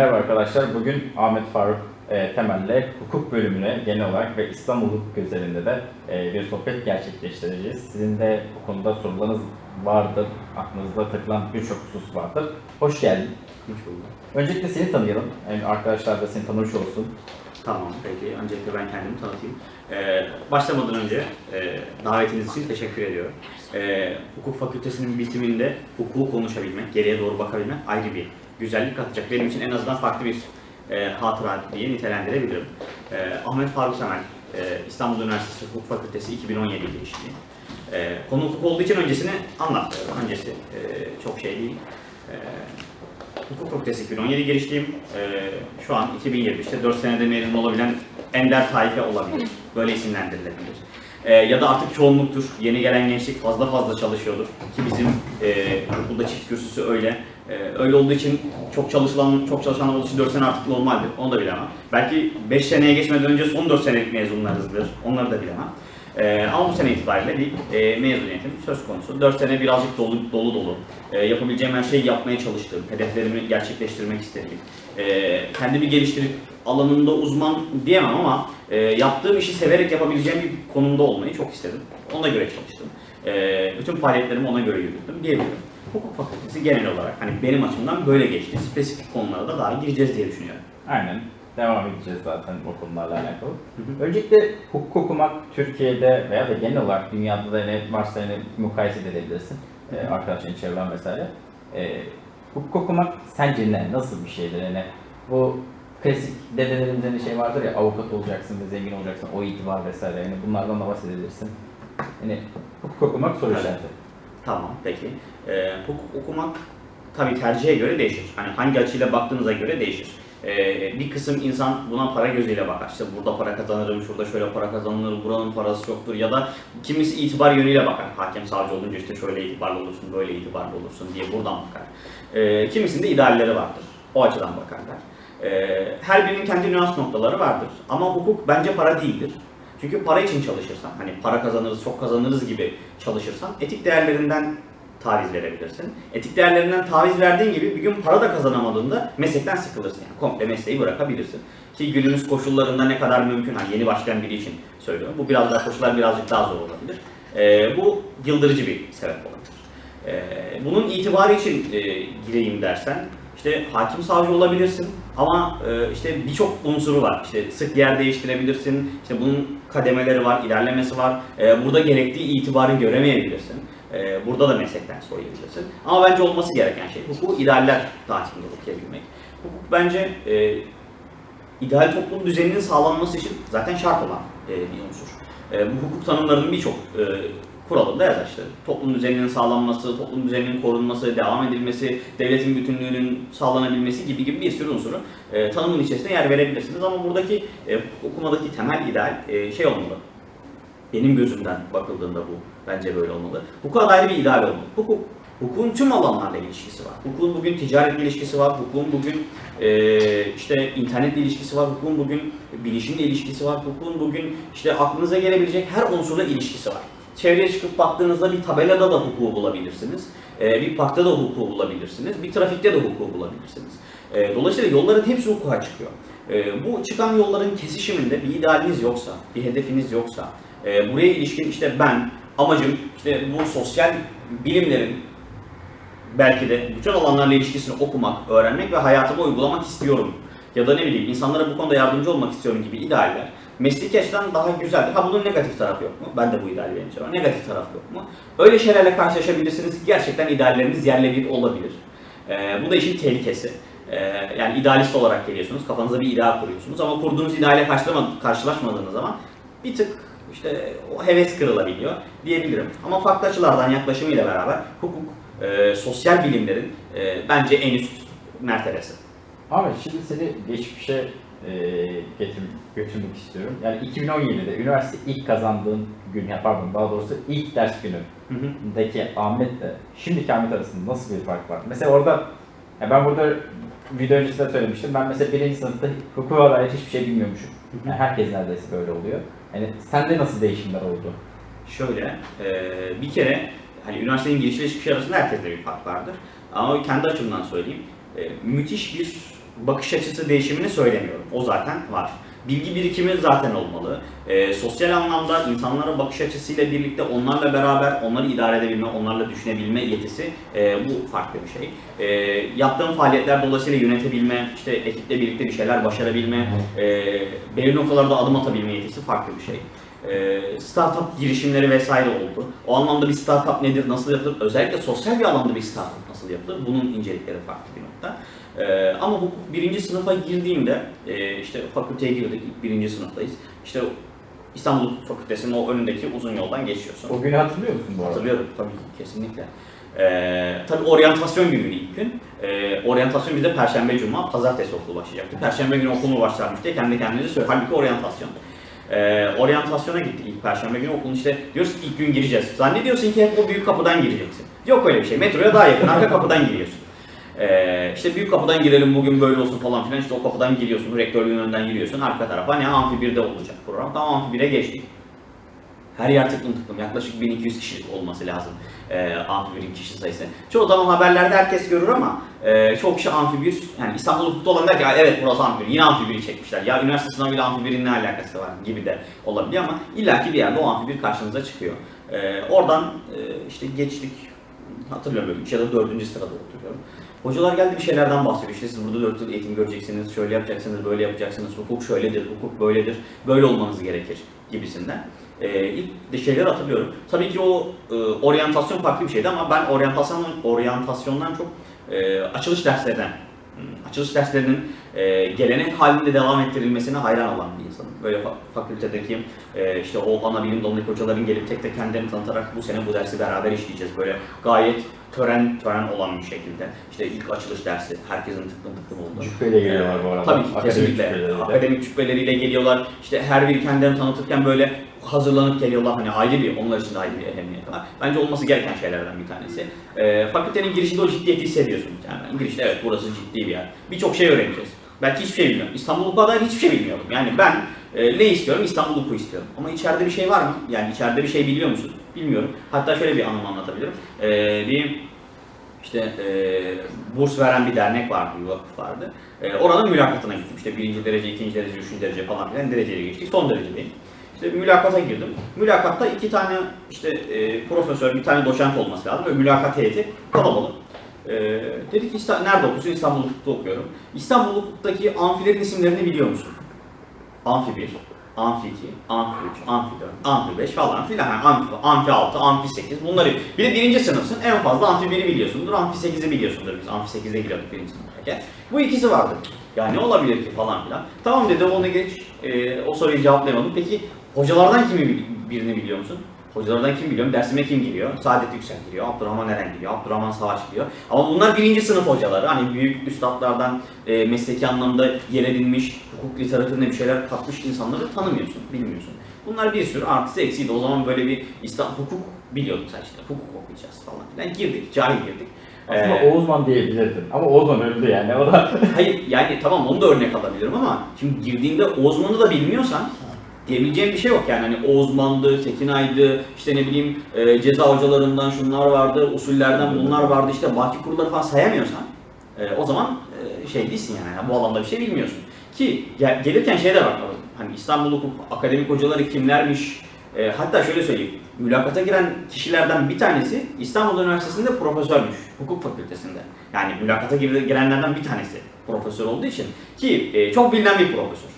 Merhaba arkadaşlar. Bugün Ahmet Faruk e, Temel'le hukuk bölümüne genel olarak ve İstanbul hukuk özelinde de e, bir sohbet gerçekleştireceğiz. Sizin de bu konuda sorularınız vardır, aklınızda takılan birçok husus vardır. Hoş geldin. Hiç buldum. Öncelikle seni tanıyalım. Yani arkadaşlar da seni tanımış olsun. Tamam, peki. Öncelikle ben kendimi tanıtayım. Ee, başlamadan önce e, davetiniz için teşekkür ediyorum. Ee, hukuk fakültesinin bitiminde hukuku konuşabilmek, geriye doğru bakabilmek ayrı bir güzellik katacak. Benim için en azından farklı bir e, hatıra diye nitelendirebilirim. Ee, Ahmet Faruk Temel, e, İstanbul Üniversitesi Hukuk Fakültesi 2017 girişli. E, konu hukuk olduğu için öncesini anlatmıyorum. Öncesi e, çok şey değil. E, Hukuk Fakültesi 2017 girişliyim. Ee, şu an 2023'te 4 senede mezun olabilen ender taife olabilir. Böyle isimlendirilebilir. Ee, ya da artık çoğunluktur. Yeni gelen gençlik fazla fazla çalışıyordur. Ki bizim e, okulda çift kürsüsü öyle. Ee, öyle olduğu için çok çalışılan, çok çalışan olduğu için 4 sene artık normaldir. Onu da bilemem. Belki 5 seneye geçmeden önce son 4 senelik mezunlarızdır. Onları da bilemem. Ee, ama bu sene itibariyle bir e, mezuniyetim söz konusu. 4 sene birazcık dolu dolu dolu. Ee, yapabileceğim her şeyi yapmaya çalıştığım, hedeflerimi gerçekleştirmek istediğim, e, kendimi geliştirip alanında uzman diyemem ama e, yaptığım işi severek yapabileceğim bir konumda olmayı çok istedim. Ona göre çalıştım. E, bütün faaliyetlerimi ona göre yürüttüm diyebilirim. Hukuk fakültesi genel olarak hani benim açımdan böyle geçti. Spesifik konulara da daha gireceğiz diye düşünüyorum. Aynen. Devam edeceğiz zaten o konularla alakalı. hı. Öncelikle hukuk okumak Türkiye'de veya da genel olarak dünyada da ne varsa ne mukayese de edebilirsin. Ee, arkadaşların çevren vesaire. Ee, hukuk okumak sence ne? Nasıl bir şeydir? Yani bu klasik dedelerimizin şey vardır ya avukat olacaksın ve zengin olacaksın o itibar vesaire. Yani bunlardan da bahsedebilirsin. Yani hukuk okumak soru işareti. Tamam peki. Ee, hukuk okumak tabii tercihe göre değişir. Hani hangi açıyla baktığınıza göre değişir. Ee, bir kısım insan buna para gözüyle bakar. İşte burada para kazanırım, şurada şöyle para kazanılır, buranın parası çoktur ya da kimisi itibar yönüyle bakar. Hakem savcı olunca işte şöyle itibarlı olursun, böyle itibarlı olursun diye buradan bakar. Ee, kimisinde idealleri vardır. O açıdan bakarlar. Ee, her birinin kendi nüans noktaları vardır. Ama hukuk bence para değildir. Çünkü para için çalışırsan, hani para kazanırız, çok kazanırız gibi çalışırsan etik değerlerinden taviz verebilirsin. Etik değerlerinden taviz verdiğin gibi bir gün para da kazanamadığında meslekten sıkılırsın. Yani komple mesleği bırakabilirsin. Ki günümüz koşullarında ne kadar mümkün, hani yeni başlayan biri için söylüyorum. Bu biraz daha koşullar birazcık daha zor olabilir. Ee, bu yıldırıcı bir sebep olabilir. Ee, bunun itibarı için e, gireyim dersen, işte hakim savcı olabilirsin ama e, işte birçok unsuru var. İşte sık yer değiştirebilirsin, işte bunun kademeleri var, ilerlemesi var. E, burada gerektiği itibarı göremeyebilirsin. E, burada da meslekten soyabilirsin. Ama bence olması gereken şey hukuku idealler dağıtımında okuyabilmek. Hukuk bence e, ideal toplum düzeninin sağlanması için zaten şart olan e, bir unsur. E, bu hukuk tanımlarının birçok e, kuralında yazar işte. Toplum düzeninin sağlanması, toplum düzeninin korunması, devam edilmesi, devletin bütünlüğünün sağlanabilmesi gibi gibi bir sürü unsuru e, tanımın içerisinde yer verebilirsiniz. Ama buradaki e, okumadaki temel ideal e, şey olmalı. Benim gözümden bakıldığında bu bence böyle olmalı. Hukuka dair bir ideal olmalı. Hukuk, hukukun tüm alanlarla ilişkisi var. Hukukun bugün ticaretle ilişkisi var. Hukukun bugün e, işte internetle ilişkisi var. Hukukun bugün bilişimle ilişkisi var. Hukukun bugün işte aklınıza gelebilecek her unsurla ilişkisi var. Çevreye çıkıp baktığınızda bir tabelada da hukuku bulabilirsiniz. E, bir parkta da hukuku bulabilirsiniz. Bir trafikte de hukuku bulabilirsiniz. E, dolayısıyla yolların hepsi hukuka çıkıyor. E, bu çıkan yolların kesişiminde bir idealiniz yoksa, bir hedefiniz yoksa, e, buraya ilişkin işte ben, amacım işte bu sosyal bilimlerin belki de bütün alanlarla ilişkisini okumak, öğrenmek ve hayatıma uygulamak istiyorum. Ya da ne bileyim insanlara bu konuda yardımcı olmak istiyorum gibi idealler. Mesleki açıdan daha güzeldir. Ha bunun negatif tarafı yok mu? Ben de bu ideali benim için. Negatif tarafı yok mu? Öyle şeylerle karşılaşabilirsiniz. Gerçekten idealleriniz yerle bir olabilir. Ee, bu da işin tehlikesi. Ee, yani idealist olarak geliyorsunuz, kafanıza bir ideal kuruyorsunuz ama kurduğunuz ideale karşılaşmadığınız zaman bir tık işte o heves kırılabiliyor diyebilirim. Ama farklı açılardan yaklaşımıyla beraber hukuk, e, sosyal bilimlerin e, bence en üst mertebesi. Abi şimdi seni geçmişe e, getir, götürmek istiyorum. Yani 2017'de üniversite ilk kazandığın gün, ya pardon daha doğrusu ilk ders günü Hı hı. deki Ahmet'le şimdiki Ahmet arasında nasıl bir fark var? Mesela orada, ya ben burada video öncesinde söylemiştim. Ben mesela birinci sınıfta hukuka dair hiçbir şey bilmiyormuşum. Yani herkes neredeyse böyle oluyor. Yani sende nasıl değişimler oldu? Şöyle, e, bir kere hani üniversitenin giriş ve çıkış arasında herkeste bir fark vardır. Ama kendi açımdan söyleyeyim, e, müthiş bir bakış açısı değişimini söylemiyorum. O zaten var. Bilgi birikimi zaten olmalı. Ee, sosyal anlamda insanlara bakış açısıyla birlikte onlarla beraber onları idare edebilme, onlarla düşünebilme yetisi e, bu farklı bir şey. E, yaptığım faaliyetler dolayısıyla yönetebilme, işte ekiple birlikte bir şeyler başarabilme, e, belirli noktalarda adım atabilme yetisi farklı bir şey. E, startup girişimleri vesaire oldu. O anlamda bir startup nedir, nasıl yapılır, özellikle sosyal bir alanda bir startup nasıl yapılır, bunun incelikleri farklı bir nokta. Ee, ama hukuk birinci sınıfa girdiğimde, e, işte fakülteye girdik, ilk birinci sınıftayız. İşte İstanbul Fakültesi'nin o önündeki uzun yoldan geçiyorsun. O günü hatırlıyor musun bu arada? Hatırlıyorum tabii ki, kesinlikle. Ee, tabii oryantasyon günüydü ilk gün. Ee, oryantasyon bizde Perşembe, Cuma, Pazartesi okulu başlayacaktı. Perşembe günü okul mu başlarmış diye kendi kendimize söylüyor. Halbuki oryantasyon. Ee, oryantasyona gittik ilk Perşembe günü okulun işte diyoruz ki ilk gün gireceğiz. Zannediyorsun ki hep o büyük kapıdan gireceksin. Yok öyle bir şey. Metroya daha yakın. Arka kapıdan giriyorsun. Ee, işte büyük kapıdan girelim bugün böyle olsun falan filan işte o kapıdan giriyorsun, rektörlüğün önünden giriyorsun arka tarafa ne amfi 1'de olacak program. Tamam amfi 1'e geçtik. Her yer tıklım tıklım yaklaşık 1200 kişilik olması lazım e, amfi 1'in kişi sayısı. Çoğu zaman haberlerde herkes görür ama e, çok kişi amfi 1 yani İstanbul Hukuk'ta olan der ki "Aa, evet burası amfi 1 yine amfi 1'i çekmişler. Ya üniversite sınavıyla amfi 1'in ne alakası var gibi de olabiliyor ama illaki bir yerde o amfi 1 karşınıza çıkıyor. E, oradan e, işte geçtik hatırlıyorum böyle 3 ya da 4. sırada oturuyorum. Hocalar geldi bir şeylerden bahsediyor. İşte siz burada 4 yıl eğitim göreceksiniz, şöyle yapacaksınız, böyle yapacaksınız, hukuk şöyledir, hukuk böyledir, böyle olmanız gerekir gibisinden. Ee, ilk de şeyleri hatırlıyorum. Tabii ki o e, oryantasyon farklı bir şeydi ama ben oryantasyon oryantasyondan çok e, açılış derslerden, açılış derslerinin e, gelenek halinde devam ettirilmesine hayran olan bir insanım. Böyle fa- fakültedeki e, işte o ana bilim dalındaki hocaların gelip tek tek kendilerini tanıtarak bu sene bu dersi beraber işleyeceğiz. Böyle gayet tören tören olan bir şekilde. İşte ilk açılış dersi herkesin tıklım tıklım olduğu. Cübbeyle geliyorlar bu arada. Tabii ki Akademik kesinlikle. cübbeleriyle. Akademik cübbeleriyle geliyorlar. İşte her biri kendilerini tanıtırken böyle hazırlanıp geliyorlar. Hani ayrı bir, onlar için de ayrı bir ehemmiyet var. Bence olması gereken şeylerden bir tanesi. Ee, fakültenin girişinde o ciddiyeti hissediyorsunuz. Yani girişte evet burası ciddi bir yer. Birçok şey öğreneceğiz. Belki hiçbir şey bilmiyorum. İstanbul Hukuk'a hiçbir şey bilmiyorum. Yani ben e, ne istiyorum? İstanbul Hukuk'u istiyorum. Ama içeride bir şey var mı? Yani içeride bir şey biliyor musun? Bilmiyorum. Hatta şöyle bir anımı anlatabilirim. Ee, bir işte e, burs veren bir dernek vardı, bir vakıf vardı. E, oranın mülakatına gittim. İşte birinci derece, ikinci derece, üçüncü derece falan filan dereceyle geçtik. Son derecedeyim. İşte bir mülakata girdim. Mülakatta iki tane işte e, profesör, bir tane doçent olması lazım. Ve mülakat heyeti kalabalık. E, dedi ki "İsta- nerede okuyorsun? İstanbul Hukuk'ta okuyorum. İstanbul Hukuk'taki amfilerin isimlerini biliyor musun? Amfi 1, Amfi 2, Amfi 3, Amfi 4, Amfi 5 falan filan. Yani amfi, amfi 6, Amfi 8 bunları. Bir de birinci sınıfsın en fazla Amfi 1'i biliyorsundur, Amfi 8'i biliyorsundur. Biz Amfi 8'e giriyorduk birinci sınıftayken. Bu ikisi vardı. Ya ne olabilir ki falan filan. Tamam dedim onu geç. Ee, o soruyu cevaplayamadım. Peki hocalardan kimi birini biliyor musun? Hocalardan kim biliyorum? Dersime kim giriyor? Saadet Yüksel giriyor, Abdurrahman Eren giriyor, Abdurrahman Savaş giriyor. Ama bunlar birinci sınıf hocaları. Hani büyük üstadlardan e, mesleki anlamda yer edinmiş, hukuk literatürüne bir şeyler katmış insanları tanımıyorsun, bilmiyorsun. Bunlar bir sürü artısı eksiydi. O zaman böyle bir İslam hukuk biliyorduk sen işte. Hukuk okuyacağız falan filan. Girdik, cahil girdik. Aslında Ee, Oğuzman diyebilirdin. Ama Oğuzman öldü yani. O da Hayır yani tamam onu da örnek alabilirim ama şimdi girdiğinde Ozman'ı da bilmiyorsan diyebileceğim bir şey yok. Yani hani Ozman'dı, Tekinay'dı, işte ne bileyim e, ceza hocalarından şunlar vardı, usullerden bunlar vardı. İşte bahçe kurulları falan sayamıyorsan e, o zaman e, şey değilsin yani, yani bu alanda bir şey bilmiyorsun. Ki gel- gelirken şey de var. Hani İstanbul Hukuk akademik hocaları kimlermiş? E, hatta şöyle söyleyeyim. Mülakata giren kişilerden bir tanesi İstanbul Üniversitesi'nde profesörmüş hukuk fakültesinde. Yani mülakata gir- girenlerden bir tanesi profesör olduğu için. Ki e, çok bilinen bir profesör.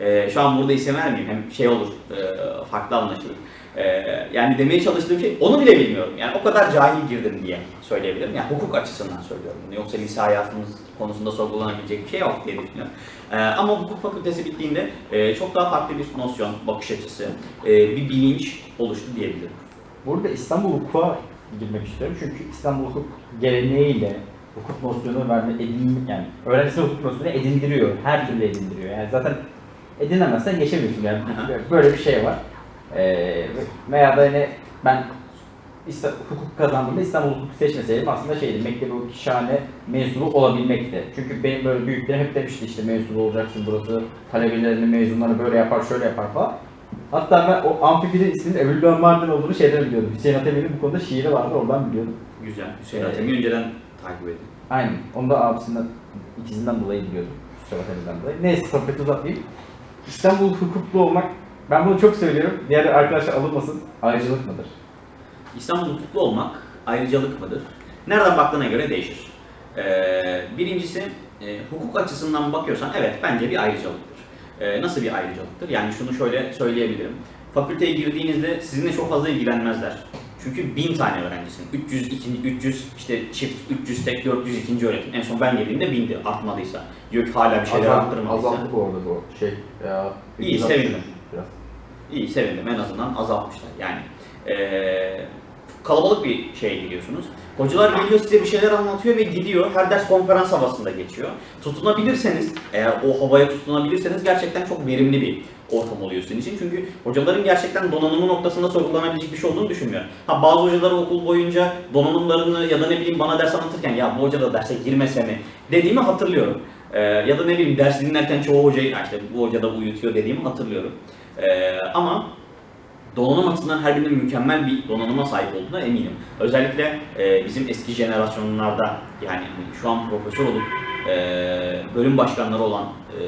E, şu an burada isim vermeyeyim hem şey olur e, farklı anlaşılır. E, yani demeye çalıştığım şey onu bile bilmiyorum. Yani o kadar cahil girdim diye söyleyebilirim. Yani hukuk açısından söylüyorum bunu. Yoksa lise hayatımız konusunda sorgulanabilecek bir şey yok diye düşünüyorum. E, ama hukuk fakültesi bittiğinde e, çok daha farklı bir nosyon, bakış açısı, e, bir bilinç oluştu diyebilirim. Burada İstanbul Hukuk'a girmek istiyorum. Çünkü İstanbul Hukuk geleneğiyle hukuk nosyonu verme, edin, yani öğrencisine hukuk nosyonu edindiriyor. Her türlü edindiriyor. Yani zaten edinemezsen geçemiyorsun yani. Böyle bir şey var. Ee, veya da hani ben İsta- hukuk kazandığımda İstanbul Hukuk seçmeseydim aslında şeydi, Mektebi Hukuk Şahane mezunu olabilmekti. Çünkü benim böyle büyüklerim hep demişti işte mezun olacaksın burası, talebelerini, mezunları böyle yapar, şöyle yapar falan. Hatta ben o amfibinin isminin Ebu'l Mardin olduğunu şeyden biliyordum. Hüseyin Atemir'in bu konuda şiiri vardı, oradan biliyordum. Güzel. Hüseyin Ee, Atemi önceden takip edin. Aynen. Onu da abisinden, ikizinden dolayı biliyordum. Şöhretlerinden dolayı. Neyse sohbeti uzatmayayım. İstanbul hukuklu olmak, ben bunu çok söylüyorum. Diğer arkadaşlar alınmasın. Ayrıcalık mıdır? İstanbul hukuklu olmak ayrıcalık mıdır? Nereden baktığına göre değişir. Ee, birincisi e, hukuk açısından bakıyorsan evet bence bir ayrıcalıktır. Ee, nasıl bir ayrıcalıktır? Yani şunu şöyle söyleyebilirim. Fakülteye girdiğinizde sizinle çok fazla ilgilenmezler. Çünkü bin tane öğrencisin. 300, ikinci, 300 işte çift, 300 tek, 400 ikinci öğretim. En son ben girdiğimde bindi artmadıysa. Yok hala bir şeyler arttırmadıysa. azaldı bu arada bu şey. Ya, İyi, 360 sevindim. Biraz. İyi sevindim en azından azaltmışlar. Yani eee, kalabalık bir şeye gidiyorsunuz. Hocalar geliyor size bir şeyler anlatıyor ve gidiyor. Her ders konferans havasında geçiyor. Tutunabilirseniz, eğer o havaya tutunabilirseniz gerçekten çok verimli bir ortam oluyor sizin için. Çünkü hocaların gerçekten donanımı noktasında sorgulanabilecek bir şey olduğunu düşünmüyorum. Ha bazı hocaları okul boyunca donanımlarını ya da ne bileyim bana ders anlatırken ya bu hoca da derse girmese mi dediğimi hatırlıyorum. Eee, ya da ne bileyim ders dinlerken çoğu hocayı "Ya işte bu hoca da uyutuyor dediğimi hatırlıyorum. Eee, ama donanım açısından her birinin mükemmel bir donanıma sahip olduğuna eminim. Özellikle e, bizim eski jenerasyonlarda yani şu an profesör olup e, bölüm başkanları olan e,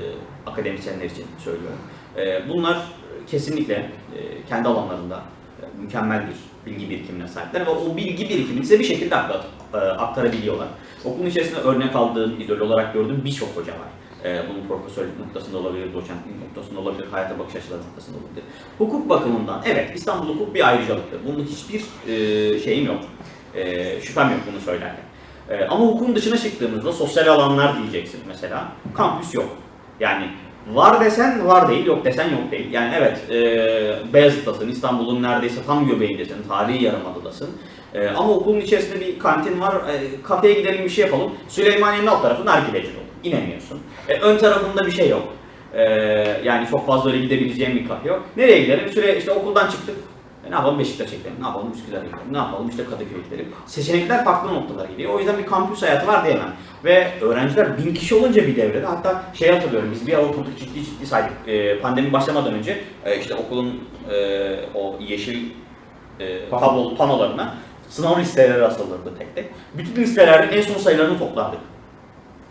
akademisyenler için söylüyorum. E, bunlar kesinlikle e, kendi alanlarında e, mükemmel bir bilgi birikimine sahipler ve o bilgi birikimini size bir şekilde e, aktarabiliyorlar. Okulun içerisinde örnek aldığım, idol olarak gördüğüm birçok hoca var. Ee, bunun profesörlük noktasında olabilir, doçentlik noktasında olabilir, hayata bakış açıları noktasında olabilir. Hukuk bakımından evet İstanbul hukuk bir ayrıcalıktır. Bunun hiçbir e, şeyim yok. E, şüphem yok bunu söylerken. E, ama hukukun dışına çıktığımızda sosyal alanlar diyeceksin mesela. Kampüs yok. Yani var desen var değil, yok desen yok değil. Yani evet e, Beyazıt'tasın, İstanbul'un neredeyse tam göbeğindesin, tarihi yarımadadasın. E, ama okulun içerisinde bir kantin var, e, kafeye gidelim bir şey yapalım. Süleymaniye'nin alt tarafı nargileci dolu. İnemiyorsun. E, ön tarafında bir şey yok. E, yani çok fazla öyle gidebileceğim bir kafe yok. Nereye gidelim? Süre işte okuldan çıktık. E, ne yapalım Beşiktaş'a gidelim, ne yapalım Üsküdar'a gidelim, ne yapalım işte Kadıköy'e gidelim. Seçenekler farklı noktalara gidiyor. O yüzden bir kampüs hayatı var diyemem. Ve öğrenciler bin kişi olunca bir devrede hatta şey hatırlıyorum biz bir ara oturduk ciddi ciddi saydık. E, pandemi başlamadan önce e, işte okulun e, o yeşil e, tablo panolarına sınav listeleri asılırdı tek tek. Bütün listelerin en son sayılarını toplardık.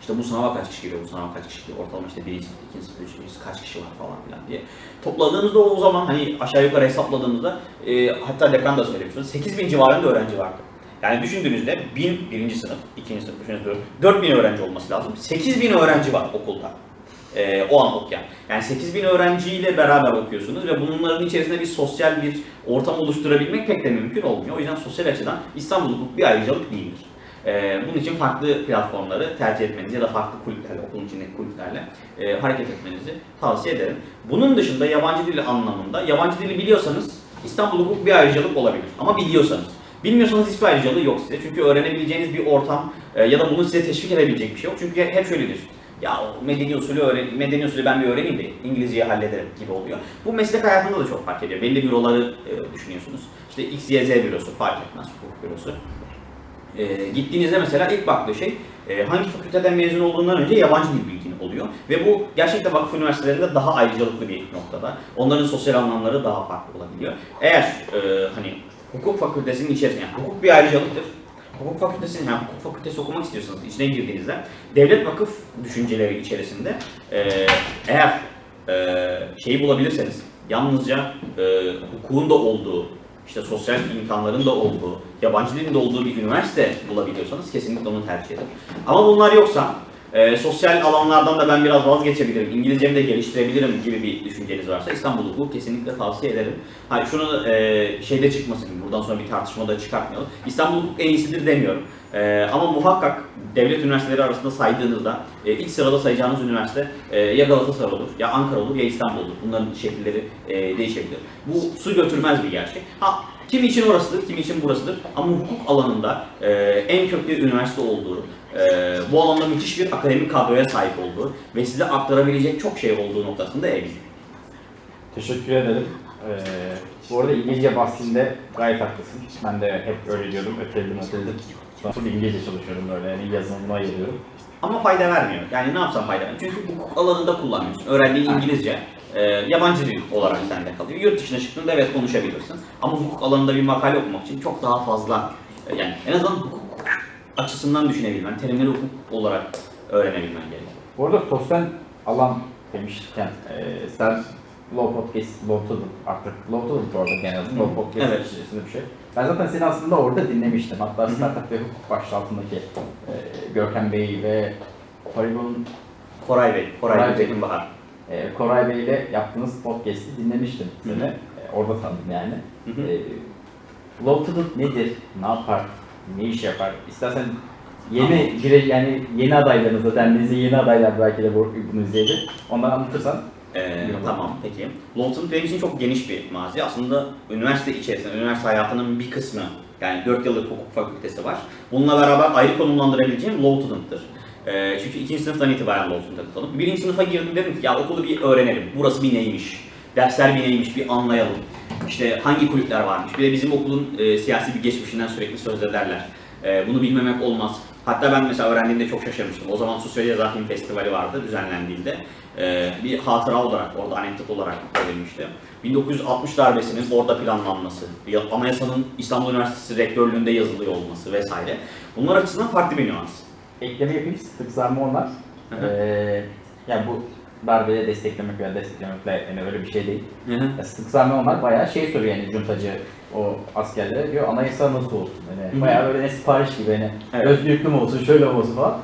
İşte bu sınava kaç kişi giriyor, bu sınava kaç kişi giriyor, ortalama işte birinci ikinci üçüncü kaç kişi var falan filan diye. Topladığınızda o zaman hani aşağı yukarı hesapladığınızda e, hatta dekan da söylemiştiniz 8 bin civarında öğrenci vardı. Yani düşündüğünüzde 1000 birinci sınıf, ikinci sınıf, üçüncü sınıf, 4000 öğrenci olması lazım. 8000 öğrenci var okulda. e, o an okuyan. Yani 8000 öğrenciyle beraber okuyorsunuz ve bunların içerisinde bir sosyal bir ortam oluşturabilmek pek de mümkün olmuyor. O yüzden sosyal açıdan İstanbul Hukuk bir ayrıcalık değildir. Ee, bunun için farklı platformları tercih etmenizi ya da farklı kulüplerle, okulun içindeki kulüplerle e, hareket etmenizi tavsiye ederim. Bunun dışında yabancı dili anlamında, yabancı dili biliyorsanız İstanbul Hukuk bir ayrıcalık olabilir. Ama biliyorsanız. Bilmiyorsanız hiçbir ayrıcalığı yok size. Çünkü öğrenebileceğiniz bir ortam e, ya da bunu size teşvik edebilecek bir şey yok. Çünkü hep şöyle diyorsun. Ya medeni usulü öğren medeni usulü ben bir öğreneyim de İngilizceyi hallederim gibi oluyor. Bu meslek hayatında da çok fark ediyor. Belli büroları e, düşünüyorsunuz. İşte X, Y, Z bürosu fark etmez hukuk bürosu. E, gittiğinizde mesela ilk baktığı şey e, hangi fakülteden mezun olduğundan önce yabancı dil bilgin oluyor. Ve bu gerçekten vakıf üniversitelerinde daha ayrıcalıklı bir noktada. Onların sosyal anlamları daha farklı olabiliyor. Eğer e, hani hukuk fakültesinin içerisinde, yani hukuk bir ayrıcalıktır. Hukuk fakültesinin, yani hukuk fakültesi okumak istiyorsanız içine girdiğinizde devlet vakıf düşünceleri içerisinde e, eğer e, şeyi bulabilirseniz yalnızca e, hukukun da olduğu işte sosyal imkanların da olduğu, yabancı dilin de olduğu bir üniversite bulabiliyorsanız kesinlikle onu tercih edin. Ama bunlar yoksa e, sosyal alanlardan da ben biraz vazgeçebilirim, İngilizcemi de geliştirebilirim gibi bir düşünceniz varsa İstanbul Hukuku kesinlikle tavsiye ederim. Hani şunu e, şeyde çıkmasın, buradan sonra bir tartışma da çıkartmayalım. İstanbul Hukuk en iyisidir demiyorum. E, ama muhakkak devlet üniversiteleri arasında saydığınızda e, ilk sırada sayacağınız üniversite e, ya Galatasaray olur, ya Ankara olur, ya İstanbul olur. Bunların şekilleri e, değişebilir. Bu su götürmez bir gerçek. Ha, kimi için orasıdır, kimi için burasıdır. Ama hukuk alanında e, en köklü üniversite olduğu, e, bu alanda müthiş bir akademik kadroya sahip olduğu ve size aktarabilecek çok şey olduğu noktasında eminim. Teşekkür ederim. Ee, bu arada İngilizce bahsinde gayet haklısın. Ben de hep öyle diyordum, öteledim öteledim. Sonra İngilizce çalışıyorum böyle, yani yazılımına ayırıyorum. Ama fayda vermiyor. Yani ne yapsam fayda vermiyor. Çünkü hukuk alanında kullanmıyorsun. Öğrendiğin İngilizce e, yabancı dil olarak sende kalıyor. Yurt dışına çıktığında evet konuşabilirsin. Ama hukuk alanında bir makale okumak için çok daha fazla e, yani en azından hukuk açısından düşünebilmen, terimleri hukuk olarak öğrenebilmen gerekiyor. Bu arada sosyal alan demişken e, sen Low Podcast, Low Tudor artık Low Tudor bu arada genelde Low Podcast Evet. içerisinde bir şey. Ben zaten seni aslında orada dinlemiştim. Hatta Hı hı. Startup ve Hukuk başlığı altındaki e, Görkem Bey ve Polygon Koray Bey, Koray, Koray Bey, Bahar. e, Koray Bey ile yaptığınız podcast'i dinlemiştim Hı hı. seni. E, orada tanıdım yani. Hı hı. E, Low Tudor nedir? Ne yapar? Ne iş yapar? İstersen yeni bire, yani yeni adaylarınıza, derninize yeni adaylar belki de bu- bunu izleyebilir. Onları anlatırsan Ee, tamam peki. Lawton benim için çok geniş bir mazi. Aslında üniversite içerisinde, üniversite hayatının bir kısmı yani 4 yıllık hukuk fakültesi var. Bununla beraber ayrı konumlandırabileceğim law student'tır. Ee, çünkü ikinci sınıftan itibaren law student'a katıldım. Birinci sınıfa girdim dedim ki ya okulu bir öğrenelim. Burası bir neymiş? Dersler bir neymiş? Bir anlayalım. İşte hangi kulüpler varmış? Bir de bizim okulun e, siyasi bir geçmişinden sürekli söz ederler. E, bunu bilmemek olmaz. Hatta ben mesela öğrendiğimde çok şaşırmıştım. O zaman Sosyal Ceza Film Festivali vardı düzenlendiğinde. E, bir hatıra olarak, orada anekdot olarak verilmişti. 1960 darbesinin orada planlanması, ya- anayasanın İstanbul Üniversitesi rektörlüğünde yazılıyor olması vesaire. Bunlar açısından farklı bir nüans. ekleme yapayım. Zarma onlar. Hı hı. Ee, yani bu darbeyi desteklemek veya desteklemekle yani öyle bir şey değil. Ya sık zarma onlar bayağı şey soruyor yani cuntacı o askerlere diyor anayasa nasıl olsun? Hı Yani hı. bayağı böyle ne sipariş gibi hani Evet. özgürlüklü mü olsun şöyle mi olsun falan.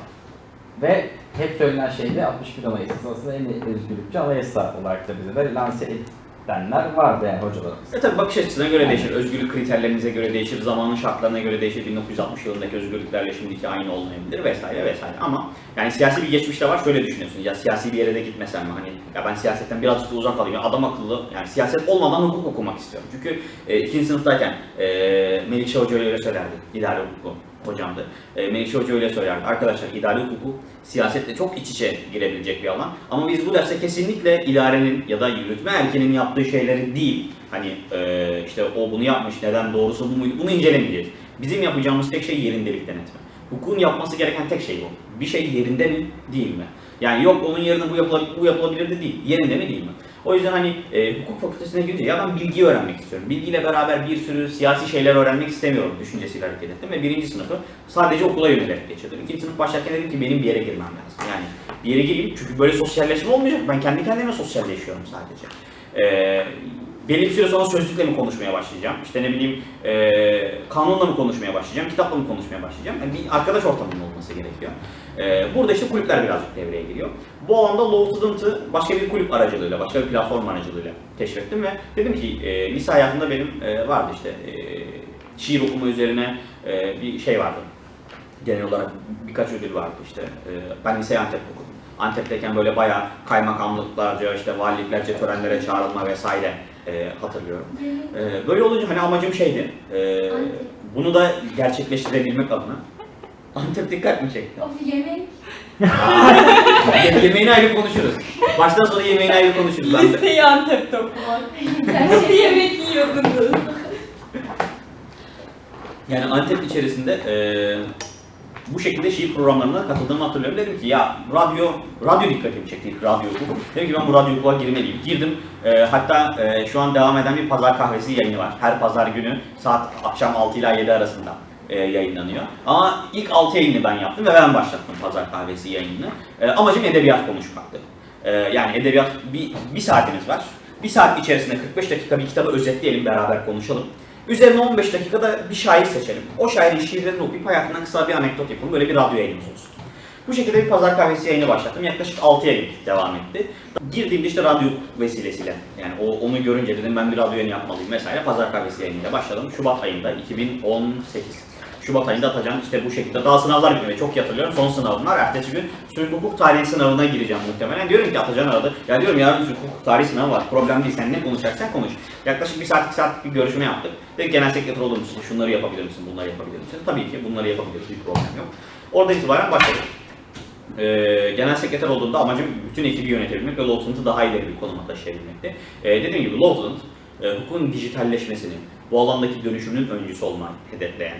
Ve hep söylenen şey de 61 Anayasası aslında en özgürlükçü anayasa olarak da bize de lanse edenler vardı yani hocalarımız. E tabi bakış açısına göre değişir, özgürlük kriterlerinize göre değişir, zamanın şartlarına göre değişir. 1960 yılındaki özgürlüklerle şimdiki aynı olmayabilir vesaire vesaire. Ama yani siyasi bir geçmiş de var şöyle düşünüyorsun. Ya siyasi bir yere de gitmesem mi? Hani ya ben siyasetten birazcık da uzak kalayım. Ya adam akıllı yani siyaset olmadan hukuk okumak istiyorum. Çünkü e, ikinci sınıftayken e, Melikşah Hoca öyle söylerdi. İdare hukuku hocamdı. E, Melikşah Hoca öyle söylerdi. Arkadaşlar idare hukuku siyasetle çok iç içe girebilecek bir alan. Ama biz bu derste kesinlikle idarenin ya da yürütme erkenin yaptığı şeyleri değil, hani e, işte o bunu yapmış, neden doğrusu bu muydu, bunu incelemeyeceğiz. Bizim yapacağımız tek şey yerindelik denetme. Hukukun yapması gereken tek şey bu. Bir şey yerinde mi, değil mi? Yani yok onun yerine bu, yapıla, bu yapılabilirdi değil, yerinde mi, değil mi? O yüzden hani e, hukuk fakültesine girince ya ben bilgi öğrenmek istiyorum. Bilgiyle beraber bir sürü siyasi şeyler öğrenmek istemiyorum düşüncesiyle hareket ettim ve birinci sınıfı sadece okula yönelerek geçirdim. İkinci sınıf başlarken dedim ki benim bir yere girmem lazım. Yani bir yere gireyim çünkü böyle sosyalleşme olmayacak. Ben kendi kendime sosyalleşiyorum sadece. E, belli bir süre sonra sözlükle mi konuşmaya başlayacağım? İşte ne bileyim e, kanunla mı konuşmaya başlayacağım? Kitapla mı konuşmaya başlayacağım? Yani bir arkadaş ortamının olması gerekiyor. E, burada işte kulüpler birazcık devreye giriyor. Bu alanda Law Student'ı başka bir kulüp aracılığıyla, başka bir platform aracılığıyla keşfettim ve dedim ki e, lise hayatında benim e, vardı işte e, şiir okuma üzerine e, bir şey vardı. Genel olarak birkaç ödül vardı işte. E, ben lise Antep okudum. Antep'teyken böyle bayağı kaymakamlıklarca, işte valiliklerce törenlere çağrılma vesaire e, hatırlıyorum. E, böyle olunca hani amacım şeydi, e, bunu da gerçekleştirebilmek adına. Antep dikkat mi çekti? Of yemek. Ye- yemeğini ayrı konuşuruz. Baştan sonra yemeğini ayrı konuşuruz. Ben de. Liseyi Antep'te okumak. Nasıl yemek yiyordunuz? Yani Antep içerisinde eee, bu şekilde şiir programlarına katıldığımı hatırlıyorum. Dedim ki ya radyo, radyo dikkatimi çekti ilk radyo okulu. Dedim ki ben bu radyo okula girmeliyim. Girdim. Eee, hatta eee, şu an devam eden bir pazar kahvesi yayını var. Her pazar günü saat akşam 6 ile 7 arasında eee, yayınlanıyor. Ama ilk 6 yayını ben yaptım ve ben başlattım pazar kahvesi yayınını. Eee, amacım edebiyat konuşmaktı. Eee, yani edebiyat bir, bir saatimiz var. Bir saat içerisinde 45 dakika bir kitabı özetleyelim, beraber konuşalım. Üzerine 15 dakikada bir şair seçelim. O şairin şiirlerini okuyup hayatından kısa bir anekdot yapalım. Böyle bir radyo yayınımız olsun. Bu şekilde bir pazar kahvesi yayını başlattım. Yaklaşık 6 yayın devam etti. Girdiğimde işte radyo vesilesiyle, yani o, onu görünce dedim ben bir radyo yayını yapmalıyım vesaire. Pazar kahvesi yayınıyla başladım. Şubat ayında 2018. Şubat ayında atacağım işte bu şekilde. Daha sınavlar bitmedi. Çok iyi. Son sınavım var. Ertesi gün Türk Hukuk Tarihi sınavına gireceğim muhtemelen. Diyorum ki Atacan aradı. Ya diyorum yarın Türk Hukuk Tarihi sınavı var. Problem değil. Sen ne konuşacaksan konuş. Yaklaşık bir saat, iki saat bir görüşme yaptık. Dedik genel sekreter olur musun? Şunları yapabilir misin? Bunları yapabilir misin? Tabii ki bunları yapabiliriz. Bir problem yok. Orada itibaren başladık. Ee, genel sekreter olduğumda amacım bütün ekibi yönetebilmek ve Lawton'u daha ileri bir konuma taşıyabilmekti. Ee, dediğim gibi Lawton, e, hukukun dijitalleşmesini, bu alandaki dönüşümün öncüsü olmayı hedefleyen,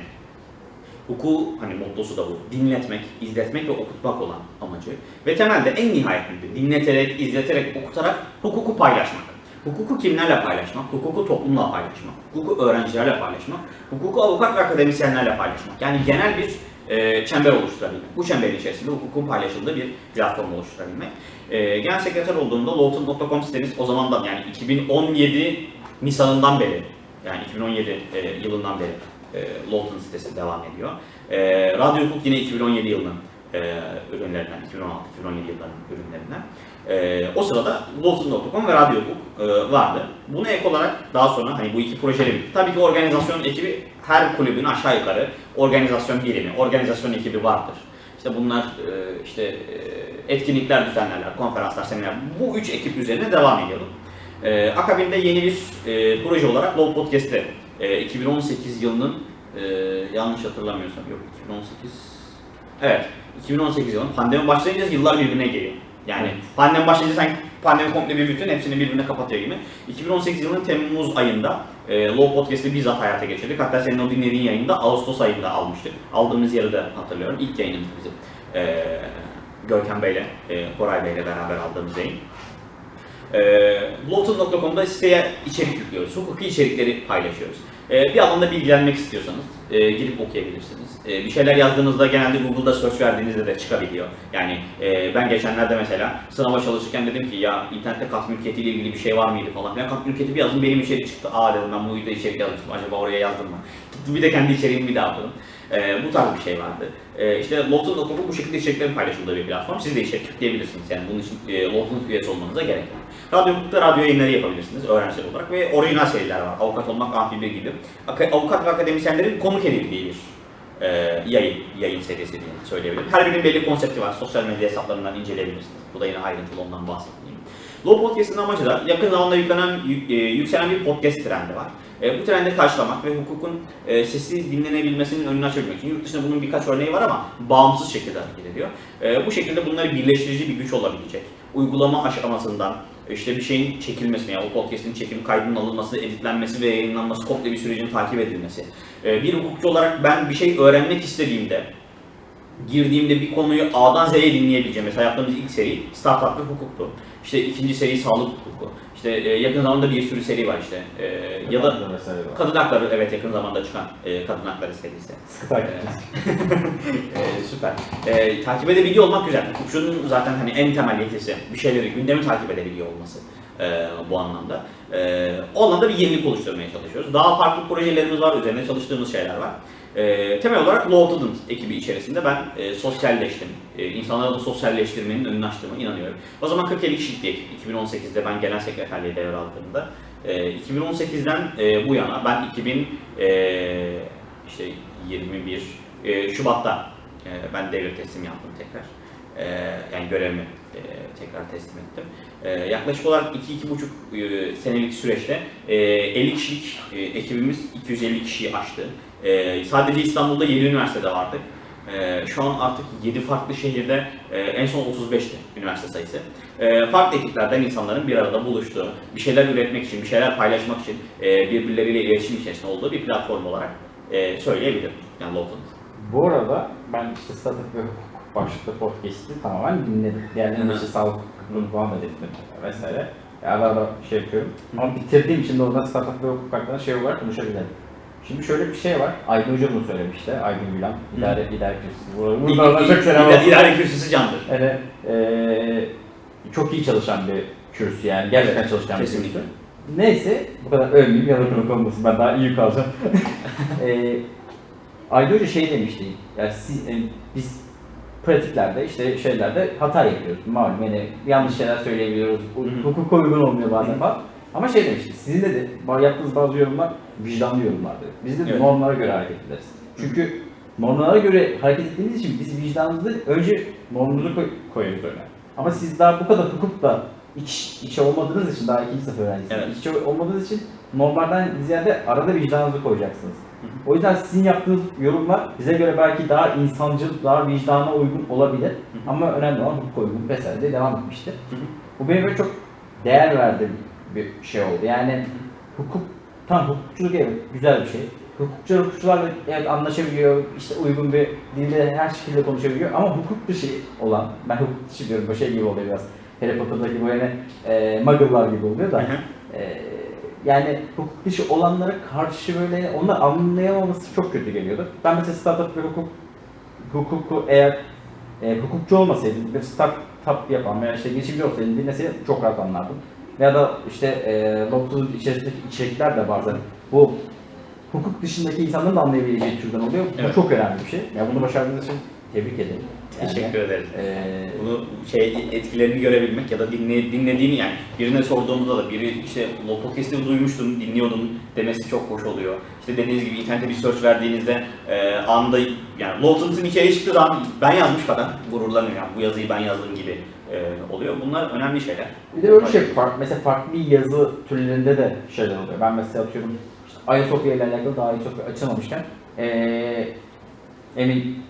hukuku hani mottosu da bu, dinletmek, izletmek ve okutmak olan amacı ve temelde en nihayetinde dinleterek, izleterek, okutarak hukuku paylaşmak. Hukuku kimlerle paylaşmak? Hukuku toplumla paylaşmak. Hukuku öğrencilerle paylaşmak. Hukuku avukat ve akademisyenlerle paylaşmak. Yani genel bir e, çember oluşturabilmek. Bu çemberin içerisinde hukukun paylaşıldığı bir platform oluşturabilmek. E, genel sekreter olduğumda lawton.com sitemiz o zamandan yani 2017 Nisan'ından beri yani 2017 e, yılından beri e, Lawton sitesi devam ediyor. E, Radyo Hukuk yine 2017 yılının e, ürünlerinden, 2016-2017 yıllarının ürünlerinden. E, o sırada Lawton.com ve Radyo Hukuk e, vardı. Buna ek olarak daha sonra hani bu iki projeyle birlikte tabii ki organizasyon ekibi her kulübün aşağı yukarı organizasyon birimi, organizasyon ekibi vardır. İşte bunlar e, işte e, etkinlikler düzenlerler, konferanslar, seminerler. Bu üç ekip üzerine devam ediyordum. E, akabinde yeni bir e, proje olarak Law Podcast'te e, 2018 yılının e, yanlış hatırlamıyorsam yok 2018 Evet 2018 yılının pandemi başlayınca yıllar birbirine geliyor. Yani Evet. pandemi başlayınca sanki pandemi komple bir bütün hepsini birbirine kapatıyor gibi. 2018 yılının Temmuz ayında e, Law Podcast'ı bizzat hayata geçirdik. Hatta senin o dinlediğin yayında Ağustos ayında almıştık. Aldığımız yeri de hatırlıyorum. İlk yayınımız bizim. E, Görkem Bey'le, e, Koray Bey'le beraber aldığımız yayın. E, Lawton.com'da siteye içerik yüklüyoruz. Hukuki içerikleri paylaşıyoruz. E, bir alanda bilgilenmek istiyorsanız e, girip okuyabilirsiniz. E, bir şeyler yazdığınızda genelde Google'da search verdiğinizde de çıkabiliyor. Yani e, ben geçenlerde mesela sınava çalışırken dedim ki ya internette kat mülkiyetiyle ilgili bir şey var mıydı falan filan. Kat mülkiyeti bir yazdım benim içerik çıktı. Aa dedim ben bu videoda içerik yazmıştım. Acaba oraya yazdım mı? Bir de kendi içeriğimi bir daha okudum. E, bu tarz bir şey vardı. E, işte Lawton.com bu şekilde içeriklerin paylaşıldığı bir platform. Siz de içerik yükleyebilirsiniz. Yani bunun için e, Lawton üyesi olmanıza gerek yok. Radyo hukukta radyo yayınları yapabilirsiniz öğrenciler olarak ve orijinal seriler var. Avukat olmak amfibi gibi. Avukat ve akademisyenlerin konuk edildiği bir e, yayın, yayın serisi diye söyleyebilirim. Her birinin belli konsepti var. Sosyal medya hesaplarından inceleyebilirsiniz. Bu da yine ayrıntılı ondan bahsetmeyeyim. Low Podcast'ın amacı da yakın zamanda yüklenen, yük- e, yükselen bir podcast trendi var. E, bu trendi karşılamak ve hukukun e, sesi dinlenebilmesinin önünü açabilmek için yurt dışında bunun birkaç örneği var ama bağımsız şekilde hareket ediyor. E, bu şekilde bunları birleştirici bir güç olabilecek. Uygulama aşamasından işte bir şeyin çekilmesi, yani o podcast'in çekim kaydının alınması, editlenmesi ve yayınlanması komple bir sürecin takip edilmesi. E, bir hukukçu olarak ben bir şey öğrenmek istediğimde girdiğimde bir konuyu A'dan Z'ye dinleyebileceğim. Mesela yaptığımız ilk seri startup ve hukuktu. İşte ikinci seri sağlık hukuku. İşte e, yakın zamanda bir sürü seri var işte. E, ya da var. kadın hakları evet yakın zamanda çıkan e, kadın hakları serisi. Sıkı takipçisi. E, süper. E, takip edebiliyor olmak güzel. Hukukçunun zaten hani en temel yetkisi bir şeyleri gündemi takip edebiliyor olması e, bu anlamda. E, o alanda bir yenilik oluşturmaya çalışıyoruz. Daha farklı projelerimiz var, üzerine çalıştığımız şeyler var. E, temel olarak Lawton'un ekibi içerisinde ben e, sosyalleştim. E, insanlara da sosyalleştirmenin önünü açtığıma inanıyorum. O zaman 40 kişilik bir ekip. 2018'de ben genel sekreterliği devraldığımda. E, 2018'den e, bu yana ben 2000 e, işte 21 e, Şubat'ta e, ben devir teslim yaptım tekrar. E, yani görevimi e, tekrar teslim ettim. E, yaklaşık olarak 2-2,5 e, senelik süreçte e, 50 kişilik e, ekibimiz 250 kişiyi aştı. E, sadece İstanbul'da 7 üniversitede vardık. E, şu an artık 7 farklı şehirde e, en son 35'ti üniversite sayısı. E, farklı ekiplerden insanların bir arada buluştuğu, bir şeyler üretmek için, bir şeyler paylaşmak için e, birbirleriyle iletişim içerisinde olduğu bir platform olarak e, söyleyebilirim. Yani Lawton. Bu arada ben işte startup ve hukuk başlıklı podcast'i tamamen dinledim. Hı. işte sağlık hukukunu falan da dinledim vesaire. Ya Ara ara şey yapıyorum. Ama bitirdiğim için de oradan startup ve hukuk hakkında şey olarak konuşabilirim. Şimdi şöyle bir şey var. Aydın Hoca bunu söylemişti. Aydın Gülen. İdare, idare kürsüsü. Buradan buradan çok selam olsun. İdare kürsüsü candır. Yani eee çok iyi çalışan bir kürsü yani. Gerçekten Evet, çalışan bir kürsü. Neyse bu kadar övmeyeyim ya da konuk olmasın ben daha iyi kalacağım. eee Ayda Hoca şey demişti, yani siz, e, biz pratiklerde işte şeylerde hata yapıyoruz. Malum yani yanlış şeyler söyleyebiliyoruz, Hı hı. hukuka uygun olmuyor bazen falan. Ama şey demişti, sizin dedi, yaptığınız bazı yorumlar vicdanlı yorumlardır. Biz de Evet. normlara göre hareket ederiz. Çünkü normlara göre hareket ettiğimiz için biz vicdanımızı önce normumuzu koy, koyuyoruz öne. Ama siz daha bu kadar hukukla iç, içe olmadığınız için, daha ikinci sınıf öğrencisiniz. Evet. İçe olmadığınız için normlardan ziyade arada vicdanınızı koyacaksınız. O yüzden sizin yaptığınız yorumlar bize göre belki daha insancıl, daha vicdana uygun olabilir. Ama önemli olan hukuka uygun vesaire de devam etmişti. Hı hı. Bu benim çok değer verdiğim bir şey oldu. Yani hukuk, tam hukukçuluk evet güzel bir şey. Hukukçular hukukçularla evet anlaşabiliyor, işte uygun bir dilde her şekilde konuşabiliyor ama hukuk dışı olan, ben hukuk dışı diyorum, böyle şey gibi oluyor biraz. Harry Potter'daki bu yani e, muggle'lar gibi oluyor da. Hı hı. e, yani hukuk dışı olanlara karşı böyle onlar anlayamaması çok kötü geliyordu. Ben mesela startup ve hukuk hukuku eğer e, hukukçu olmasaydın, bir startup yapan veya işte girişimci olsaydın dinleseydin çok rahat anlardın. Ya da işte e, Lotus'un içerisindeki içerikler de bazen bu hukuk dışındaki insanların da anlayabileceği türden oluyor. Bu Evet. çok önemli bir şey. Ya bunu başardığınız için tebrik ederim. Yani, Teşekkür ederim. e, Bunu şey etkilerini görebilmek ya da dinle, dinlediğini yani birine sorduğumuzda da biri işte "Lo- podcast'i duymuştum, dinliyordum demesi çok hoş oluyor. İşte dediğiniz gibi internete bir search verdiğinizde e, anında yani Lawton'un hikaye çıktığı zaman ben yazmış kadar gururlanıyor. Yani bu yazıyı ben yazdım gibi e, oluyor. Bunlar önemli şeyler. Bir de öyle şey, farklı, mesela farklı yazı türlerinde de şeyler oluyor. Ben mesela atıyorum, işte Ayasofya ile alakalı daha Ayasofya açılmamışken, eee Emin,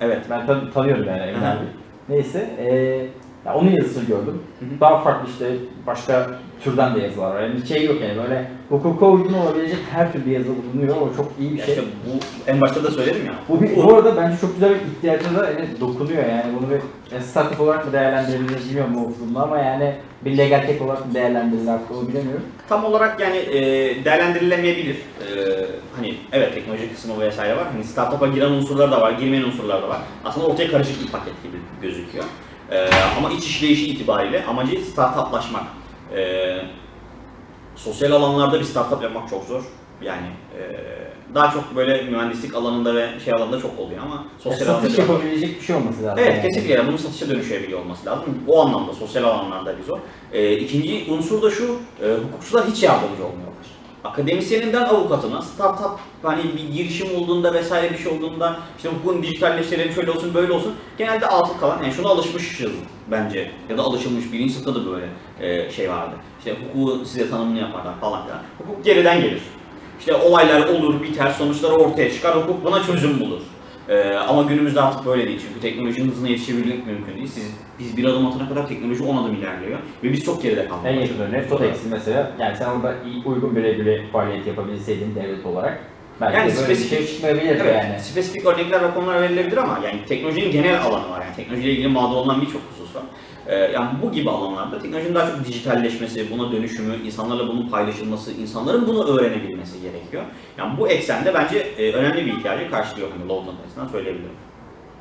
Evet. ben tan- tanıyorum yani Emin abi. Neyse, eee ya onun yazısını gördüm. Hı hı. Daha farklı işte başka türden de yazılar var. Yani şey yok yani böyle hukuka uygun olabilecek her türlü yazı bulunuyor. O çok iyi bir Ya şey. işte bu en başta da söyledim ya. Bu, bir, bu arada bence çok güzel bir ihtiyacına da yani dokunuyor yani bunu bir yani startup olarak mı değerlendirebiliriz bilmiyorum bu okulunda ama yani bir legal tech olarak mı değerlendirilir artık onu bilemiyorum. Tam olarak yani e, değerlendirilemeyebilir. E, hani evet teknoloji kısmı vesaire var. Hani startup'a giren unsurlar da var, girmeyen unsurlar da var. Aslında ortaya karışık bir paket gibi gözüküyor. E, ama iç işleyişi itibariyle amacı startuplaşmak. E, sosyal alanlarda bir startup yapmak çok zor. Yani e, daha çok böyle mühendislik alanında ve şey alanında çok oluyor ama Ya sosyal satış alanda yapabilecek bir şey olması lazım. Evet yani. kesinlikle yani bunun satışa dönüşebiliyor olması lazım. O anlamda sosyal alanlarda bir zor. Ee, ikinci unsur da şu, e, hukukçular hiç yardımcı olmuyorlar. Akademisyeninden avukatına, startup hani bir girişim olduğunda vesaire bir şey olduğunda işte hukukun dijitalleştirelim şöyle olsun böyle olsun genelde altı kalan yani şuna alışmışız bence ya da alışılmış birinci sınıfta da böyle e, şey vardı. İşte hukuku size tanımını yaparlar falan filan. Hukuk geriden gelir. İşte olaylar olur biter sonuçları ortaya çıkar hukuk buna çözüm bulur. Ee, ama günümüzde artık böyle değil çünkü teknolojinin hızına yetişebilmek mümkün değil. Siz, biz bir adım atana kadar teknoloji 10 adım ilerliyor ve biz çok geride kaldık. En yakın örnek Totex'i mesela. Yani sen orada iyi, uygun bir regüle faaliyet yapabilseydin devlet olarak belki Yani spesifik- şey çıkmayabilirdi Evet, yani. spesifik örnekler ve konular verilebilir ama yani teknolojinin genel alanı var. Yani teknolojiyle ilgili mağdur olunan birçok husus var. Ee, yani bu gibi alanlarda teknolojinin daha çok dijitalleşmesi, buna dönüşümü, insanlarla bunun paylaşılması, insanların bunu öğrenebilmesi gerekiyor. Yani bu eksende bence e, önemli bir ihtiyacı karşılıyor hani London açısından söyleyebilirim.